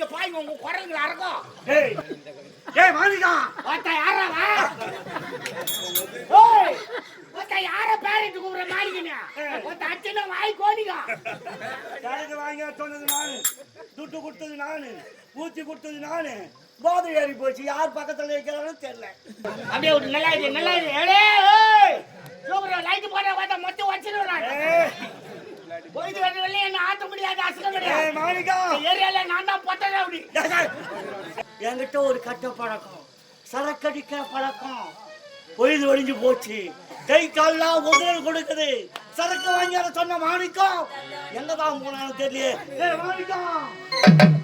குடிக்கிறீங்க பாருங்க உங்க குரலுங்களை அறக்கும் ஏய் ஏய் மாணிக்கா ஒருத்த யாரவா ஓய் ஒருத்த யார பேரண்ட் கூப்பிடுற மாளிகைங்க. ஒருத்த அச்சனை வாய் கோணிங்க கடைக்கு வாங்க சொன்னது நானு. துட்டு கொடுத்தது நானு. ஊத்தி கொடுத்தது நானு. போதை ஏறி போச்சு. யார் பக்கத்துல இருக்கிறான்னு தெரியல. அப்படியே ஒரு நல்லா இது நல்லா இது ஏடே ஓய் சூப்பர் லைட் போட வந்த மொத்தம் வச்சிருவான் ஏய், போயிட்டு வரது வெளியே என்ன முடியாது அசுகம் ஏய் கிடையாது மாணிக்கா ஏரியால நான் தான் பொட்டல அப்படி. என்கிட்ட ஒரு கட்ட பழக்கம். சரக்கடிக்கிற பழக்கம். பொழுது ஒழிஞ்சு போச்சு. கை கால்லாம் உதறல் கொடுக்குது. சரக்கு வாங்கி சொன்ன மாணிக்கம் எங்கதான் போனாலும் தெரியல மாணிக்கம்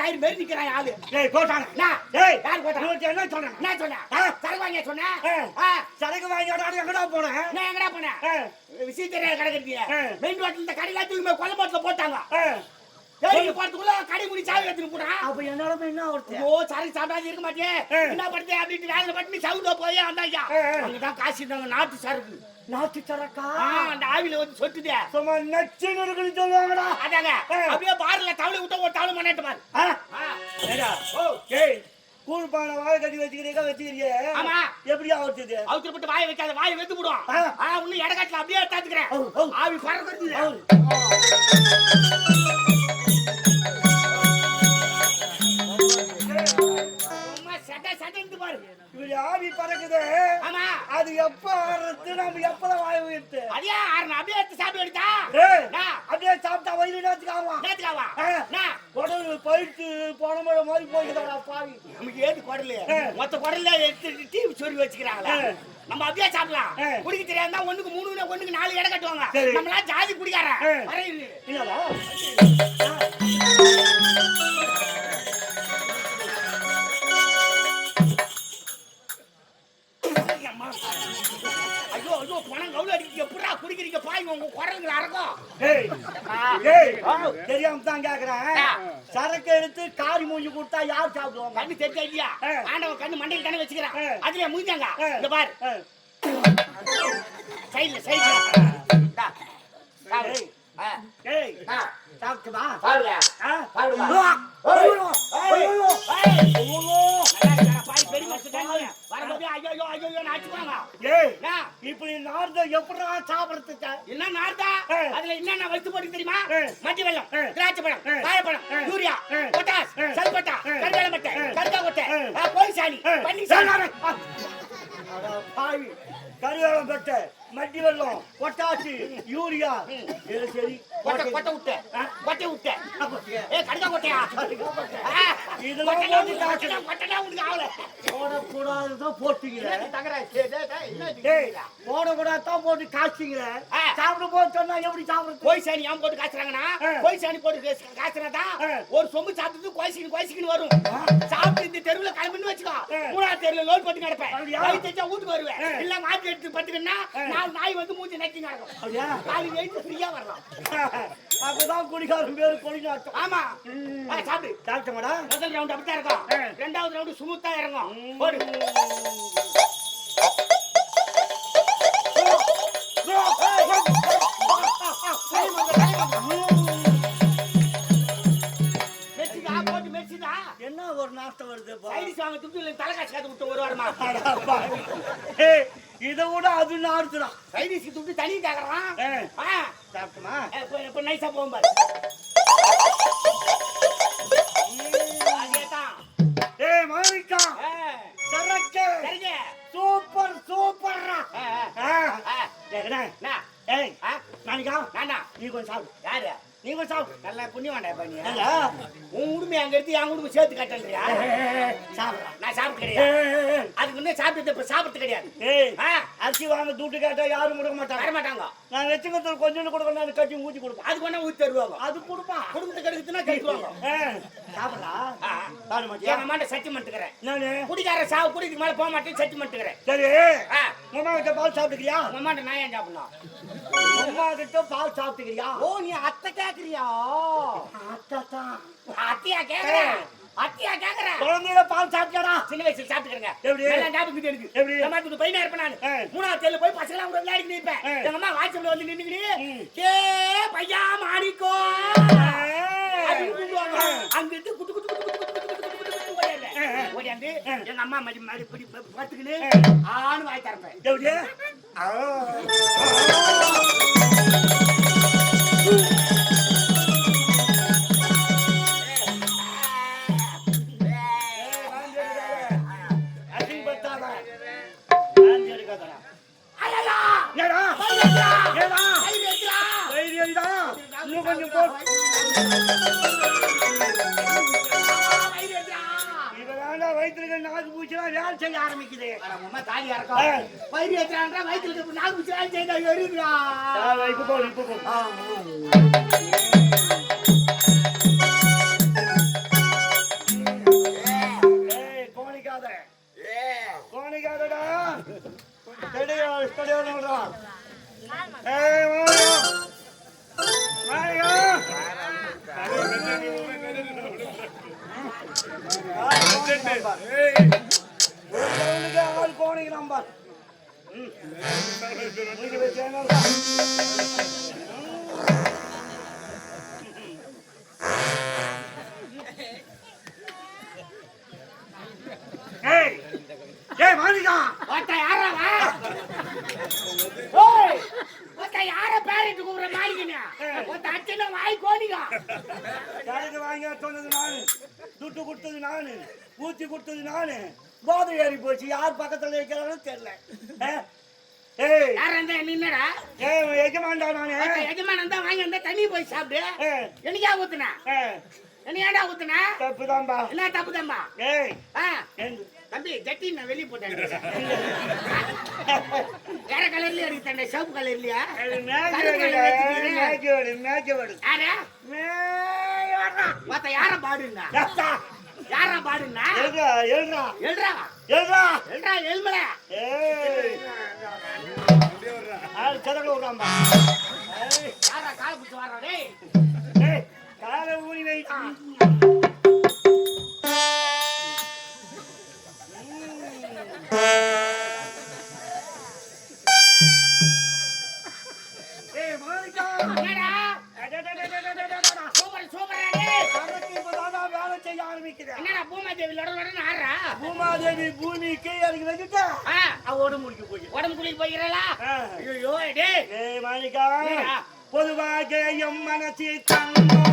டயர் மாரி நிக்கிறான் ஆளு. ஏய் போட்டாங்க என்ன? ஏய் யார் போட்டா? இவனுக்கு என்ன சொன்னேன்? என்ன சொன்ன? ஆ? சரக்கு வாங்கிய சொன்ன? ஆ. ஆ, சரக்கு வாங்கி விடாது எங்கடா போனேன் நான் எங்கடா போனேன் தெரியாத கிடக்குறீங்க? ஆ. மெயின் ரோட்ல இந்த கடையில தூக்கி போய் கொல்ல போட்டுல போட்டாங்க. தேடி போறதுக்குள்ள கடை முடி சாவி எடுத்துட்டு போடா. அப்ப என்னோட என்ன ஒருத்தர் ஐயோ சரக்கு சாப்பிடாது இருக்க மாட்டே. என்ன படுத்து அப்படின்ட்டு வேலை பட்டு சவுண்டா போய் ஆ. அங்கதான் காசு இருந்தாங்க நாட்டு சரக்கு. நாட்டு சரக்கா? அந்த ஆவில வந்து சொட்டுதே. சும்மா நச்சுன்னு சொல்லுவாங்கடா. அதாங்க. அப்படியே பார்ல தவளை விட்ட ஒரு தவளை மண்ணாட்டு பாரு. ஓ ஏய் கூழ் பானை வாழை கட்டி வச்சுக்கிறீங்க வச்சுக்கிறியே? ஆமா. எப்படியா வருது அவுத்துல போட்டு வாயை வைக்காத வாயை வெந்து போடும். ஆ. இன்னும் இடக்காட்டுல அப்படியே தாத்துக்கிறேன் ஓ, ஓ. ஆவி பறக்கிறது சும்மா சட்டை சட்டைன்னு பாரு. இப்படி ஆவி பறக்குது. ஆமா. அது எப்ப நம்ம வாய் உயிர்த்து அதே ஆறு அப்படியே எடுத்து சாப்பிட்டு எடுத்தா? அப்படியே சாப்பிட்டா வயிறு நேத்துக்காவா. நான் உடம்பு பயிற்று போன முறை மாதிரி போய்க்குதாடா பாவி. நமக்கு ஏது குடலு. மொத்த குடல்ல எடுத்து டிவி சொல்லி வச்சுக்கிறாங்களா. நம்ம அப்படியே சாப்பிடலாம். குடிக்க தெரியாதா ஒண்ணுக்கு மூணு ஒண்ணுக்கு நாலு இடம் கட்டுவாங்க. சரி. நம்மளாம் ஜாதி குடிக்கார சரக்கு எடுத்து காரி மூஞ்சி கொடுத்தா யார் சாப்பிடுவாங்க? கண்ணு தெரிஞ்சா இல்லையா. ஆண்டவன் கண்ணு மண்டையில் தானே வச்சுக்கிறான். அதுல முடிஞ்சாங்க. இந்த பாரு. சைடுல சைடுல. ஏய். ஏய். சாப்பிட்டுமா? பாருங்க ஆ? உவா. ஐயோ, ஐயோ. ஏய் என்ன இப்படி நார்த எப்படா சாப்பிடுறதுக்கு நார்தா ஆ. அதுல என்னென்ன வச்சு போட்டு தெரியுமா. மட்டி வெள்ளம். திராட்சை பழம். வாழைப்பழம். யூரியா. பொட்டாஸ். சல்பட்டா. கருவேல மட்டை. கருக்கா கொட்டை. கோழி சாணி ஏய், சாணி பெட்டை மட்டி வெள்ளம் பொட்டாசி யூரியா சரி கொட்டை கொட்டை விட்ட. கொட்டை விட்ட. ஏ கடுக்கா கொட்டையா. இதெல்லாம் போட்டு போடக்கூடாதுதான் இது? போடக்கூடாதான் போட்டு காய்ச்சிங்களே ஆ. சாப்பிட போது சொன்னா எப்படி சாப்பிடுறது சாணி ஏன் போட்டு காய்ச்சறாங்கன்னா. கோழி சாணி போட்டு காய்ச்ச- காய்ச்சனாதான் ஆ. ஒரு சொம்பு சாப்பிட்டு கோய்ச்சிக்கின்னு கோய்ச்சிக்கின்னு வரும் சாப்பிட்டு இந்த தெருவுல கிளம்புன்னு வச்சுக்கோ. மூணாவது தெருவுல லோட் பண்ணி கிடப்பேன் வீட்டுக்கு வருவேன். இல்ல மாத்தி எடுத்து பத்துக்கன்னா. நாலு நாய் வந்து மூஞ்சி நக்கி கிடக்கும் அப்படியா? நாலு வெயிட்டு ஃப்ரீயா வரலாம் அப்பதான் குடிக்காரன் பேரு கொடிநாட்டம் ஆமா. சாப்பிடு. சாப்பிட்டமாடா முதல் ரவுண்ட் அப்படித்தான் இருக்கும். ரெண்டாவது ரவுண்ட் சுமுத்தா இறங்கும். மெச்சிதா என்ன ஒரு நாட்டம் வருது தலை காசு காத்து விட்டு ஒரு வாரமா? இதை விட அது நாடுதுடா சைடிஸ்க்கு துட்டு தனி கேக்குறான். சாப்பிட்டுமா? இப்ப நைஸா போகும் பாரு. ஏய் மாணிக்கா. ஆ, சரக்கு. சரிங்க சூப்பர் சூப்பர்ரா. ஏய், மாணிக்கா. நானா? நீ கொஞ்சம் சாப்பிடு. யாரு? நீங்க சாப்பிடு நல்லா புண்ணியம் வேண்டாம் பண்ணி? உன் உடுமை அங்க எடுத்து என் உடுமை சேர்த்து கட்டலையா? சாப்பிடலாம் நான் சாப்பிட்டு கிடையாது. அதுக்கு முன்னே சாப்பிட்டு இப்ப சாப்பிட்டு கிடையாது. அரிசி வாங்க துட்டு கேட்டா யாரும் கொடுக்க மாட்டாங்க. வர மாட்டாங்க நான் வச்சுக்கிறது கொஞ்சம் கொடுக்க நான் கட்டி ஊற்றி கொடுப்பேன். அதுக்கு வேணா ஊத்தி தருவாங்க. அது கொடுப்பான் குடும்பத்தை கெடுக்குதுன்னா கெடுக்குவாங்க சாப்பிடலாம் என் அம்மாட்ட சத்தி மட்டுக்கிறேன் நானு குடிக்கார சாவு குடிக்கு மேல போக மாட்டேன் சத்தி மட்டுக்கிறேன் சரி. உமா கிட்ட பால் சாப்பிட்டுக்கிறியா? உங்க அம்மாட்ட நான் ஏன் சாப்பிடணும்? உமா கிட்ட பால் சாப்பிட்டுக்கிறியா? ஓ நீ அத்தை அத்தியா கேக்குறேன் அத்தியா கேக்குறேன் குழந்தையில பால் சாப்பிட்டா சின்ன வயசுல சாப்பிட்டுக்கிறேங்க. எப்படி? நல்லா ஞாபகம் எனக்கு. எப்படி? நம்ம இருப்பேன் நான். மூணாவது தெருல போய் பசங்களா கூட விளையாடி நிற்பேன் எங்க அம்மா வாட்ஸ்அப்ல வந்து நின்னுக்கிட்டு கே பையா மாணிக்கோ. அங்கிட்டு குட்டு குட்டு குட்டு ஓடியாந்து அம்மா மறுபடி மறுபடி பார்த்துக்கின்னு ஆணு வாய் தரப்பேன் இன்னும் கொஞ்சம் போ வயிற்றுல நாக்கு பூச்சலாம் வேலை செய்ய ஆரம்பிக்குது. தாலி இறக்கம் வயிறு ஏற்றான்றா வயிற்றுல நாக்கு பூச்சலாம் செய்ய எரியுதுடா. இப்போ போ கோணிக்கிறான் பார் தலையை நானு. துட்டு கொடுத்தது நானு. ஊத்தி கொடுத்தது நானு. போதை ஏறி போச்சு. யார் பக்கத்துல இருக்கிறாலும் தெரியல. ஏய். யார் அந்த நின்னடா நானு. எஜமான் தான் வாங்கி வந்தா தண்ணி போய் சாப்பிடு. எனக்கா ஊத்துனா? என்ன ஏன்டா ஊத்துனா? தப்புதான்பா. என்ன தப்புதான்பா? ஏய். தம்பி ஜட்டி நான் வெளிய போட்டேன். வேற கலர்லயே எடுத்தேன் சிவப்பு கலர்லயா? மேஜ் மேஜ் மேஜ் மேஜ் மத்த யார பாடுங்க யாரா பாடுங்க எழுறா எழுறா எழுறா எழுறா எழுறா ஏய். யாரா கால புடிச்சு வரா டேய்? டேய் கால ஊனி செய்ய ஆரம்பிக்கிறேன். என்ன பூமாதேவி லொட லொடன்னு ஆறா பூமாதேவி பூமி பூமிக்கு எனக்கு வந்துட்டா உடம்பு குளிக்க போய் உடம்பு குளிக்க போய்கிறா ஐயோ டே மாணிக்கா பொதுவாக எம் மனசி தங்கம்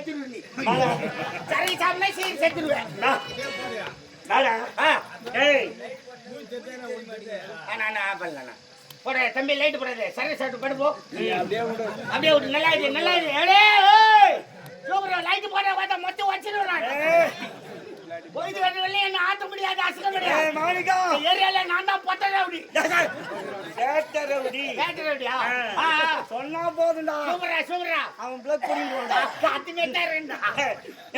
செத்துரு நீ. சரி சாப்பிட்டா போட தம்பி லைட் போடாது. சரி சாப்பிட்டு படுப்போம் அப்படியே விட்டு நல்லா இது நல்லா சூப்பர் லைட் போட பார்த்தா மொத்தம் வச்சிருவேன் போயிட்டு வரணும் என்ன ஆத்த முடியாது அசக்க முடியாது. ஏரியால நான் தான் பொத்தல அப்படி. சொன்னா போதும்டா. சூப்பரா சூப்பரா. அவன் பிளக் பண்ணிடுவான்டா அது மேட்டா இருந்தா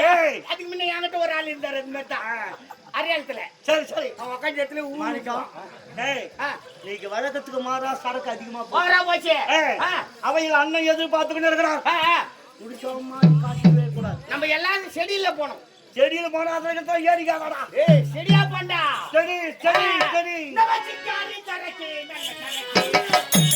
ஏய். அதுக்கு முன்ன என்கிட்ட ஒரு ஆள் இருந்தாரு அது மேட்டா. அரியாலத்துல சரி சரி. அவன் உட்காந்து இடத்துல மாணிக்கம் ஏய் நீங்க வழக்கத்துக்கு மாறா சரக்கு அதிகமா போ ஓவரா போச்சு. அவையில் அண்ணன் எதிர்பார்த்துக்கிட்டு இருக்கிறான். மாதிரி காட்டவே கூடாது. நம்ம எல்லாரும் செடியில போனோம். செடியில போனா அதுக்கு ஏறிக்காதடா ஏய் செடியா போண்டா? சரி சரி சரி நம்ம சிக்காரி சரக்கு நல்ல சரக்கு